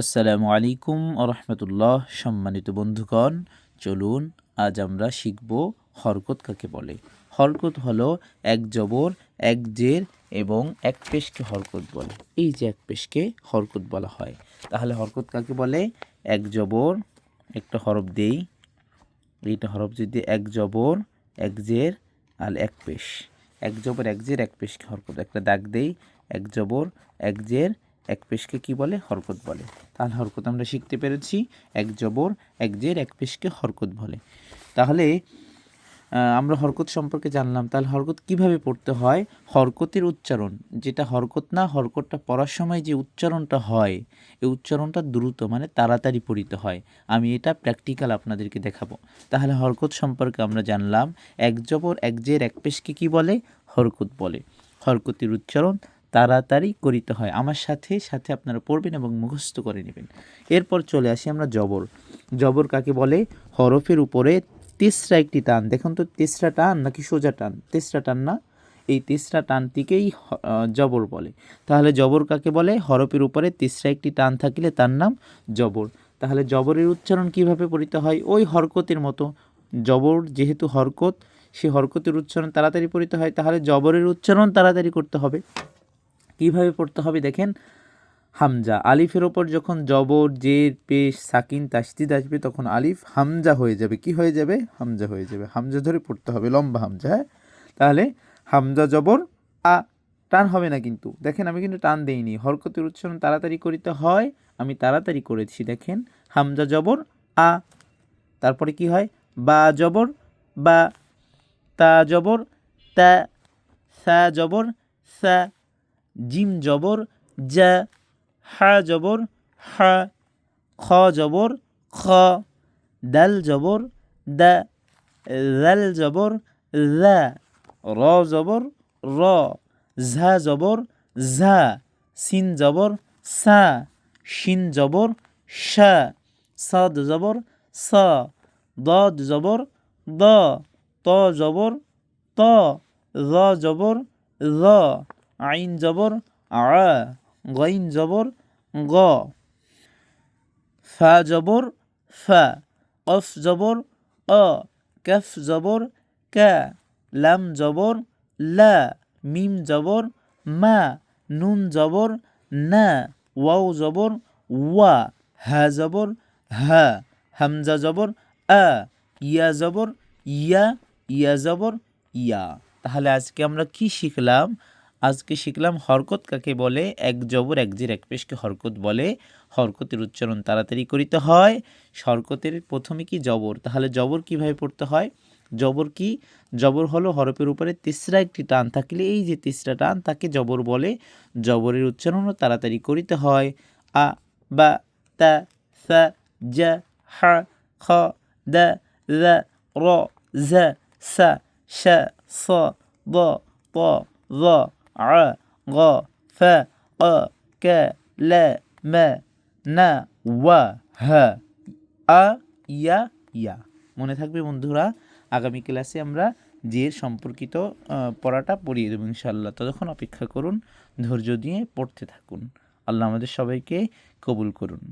আসসালামু আলাইকুম রহমতুল্লাহ সম্মানিত বন্ধুগণ, চলুন আজ আমরা শিখব হরকত কাকে বলে। হরকত হলো এক জবর, এক জের এবং এক পেশকে হরকত বলে। এই যে এক পেশকে হরকত বলা হয়, তাহলে হরকত কাকে বলে? এক জবর, একটা হরফ দেই, এইটা হরফ যদি এক জবর, এক জের আর এক পেশ। এক জবর, এক জের, এক পেশকে হরকত। একটা দাগ দেই, এক জবর, এক জের এক পেশকে কি বলে? হরকত বলে। তাহলে হরকত আমরা শিখতে পেরেছি। এক জবর, এক জের, এক পেশকে হরকত বলে। তাহলে আমরা হরকত সম্পর্কে জানলাম। তাহলে হরকত কীভাবে পড়তে হয়? হরকতের উচ্চারণ। যেটা হরকত না, হরকতটা পড়ার সময় যে উচ্চারণটা হয়, এই উচ্চারণটা দ্রুত মানে তাড়াতাড়ি পড়িতে হয়। আমি এটা প্র্যাকটিক্যাল আপনাদেরকে দেখাবো। তাহলে হরকত সম্পর্কে আমরা জানলাম। এক জবর, এক জের, এক পেশকে কি বলে? হরকত বলে। হরকতের উচ্চারণ তাড়াতাড়ি করিতে হয়। আমার সাথে সাথে আপনারা পড়বেন এবং মুখস্থ করে নেবেন। এরপর চলে আসি আমরা জবর। জবর কাকে বলে? হরফের উপরে তেসরা একটি টান। দেখুন তো, তেসরা টান নাকি সোজা টান? তেসরা টান না? এই তেসরা টানটিকেই জবর বলে। তাহলে জবর কাকে বলে? হরফের উপরে তেসরা একটি টান থাকিলে তার নাম জবর। তাহলে জবরের উচ্চারণ কীভাবে পড়িতে হয়? ওই হরকতের মতো। জবর যেহেতু হরকত, সে হরকতের উচ্চারণ তাড়াতাড়ি পড়িতে হয়, তাহলে জবরের উচ্চারণ তাড়াতাড়ি করতে হবে। কীভাবে পড়তে হবে দেখেন। হামজা, আলিফের ওপর যখন জবর জের পেশ, সাকিন, তাসদিদ আসবে তখন আলিফ হামজা হয়ে যাবে। কি হয়ে যাবে? হামজা হয়ে যাবে। হামজা ধরে পড়তে হবে, লম্বা হামজা হ্যাঁ? তাহলে হামজা, জবর, আ, টান হবে না কিন্তু। দেখেন, আমি কিন্তু টান দেইনি। হরকতের উচ্চারণ তাড়াতাড়ি করিতে হয়, আমি তাড়াতাড়ি করেছি, দেখেন। হামজা, জবর, আ, তারপরে কি হয়? বা, জবর, বা, তা, জবর, তা, সা, জবর, সা জিম জবর যা হা জবর, হা, খ জবর, খ, দাল জবর, দা রাল জবর রা র জবর, র, ঝা জবর, ঝা, সিন জবর, সা, শিন জবর, শা, সাদ জবর, সা, দদ জবর, দ, ত জবর, ত, র জবর, র আইন জবর, আ, গইন জবর, গ, ফা জবর, ফা কফ জবর, অ কফ জবর কা লাম জবর, লা, মিম জবর, মা, নুন জবর, না, ওয়াও জবর, ওয়া, হা জবর, হা, হামজা জবর, আ, ইয়া জবর, ইয়া ইয়া জবর, ইয়া। তাহলে আজকে আমরা কি শিখলাম? আজকে শিখলাম হরকত কাকে বলে? এক জবর, এক জির, এক পেশকে হরকত বলে। হরকতের উচ্চারণ তাড়াতাড়ি করিতে হয়। হরকতের প্রথমে কি জবর? তাহলে জবর কীভাবে পড়তে হয়? জবর কি? জবর হলো হরপের উপরে তিসরা একটি টান থাকলে এই যে তিসরা টান, তাকে জবর বলে। জবরের উচ্চারণও তাড়াতাড়ি করিতে হয়। আ, বা, তা, সা, জা, হা, খ, দা দা র ঝ সা, শ, স, দ, প দ আ, গ, ফ অ ক, ল, ম, না ওয়া হ আ ইয়া ইয়া মনে থাকবে বন্ধুরা, আগামী ক্লাসে আমরা জের সম্পর্কিত পড়াটা পড়িয়ে দেবো ইনশাল্লাহ ততক্ষণ অপেক্ষা করুন, ধৈর্য দিয়ে পড়তে থাকুন। আল্লাহ আমাদের সবাইকে কবুল করুন।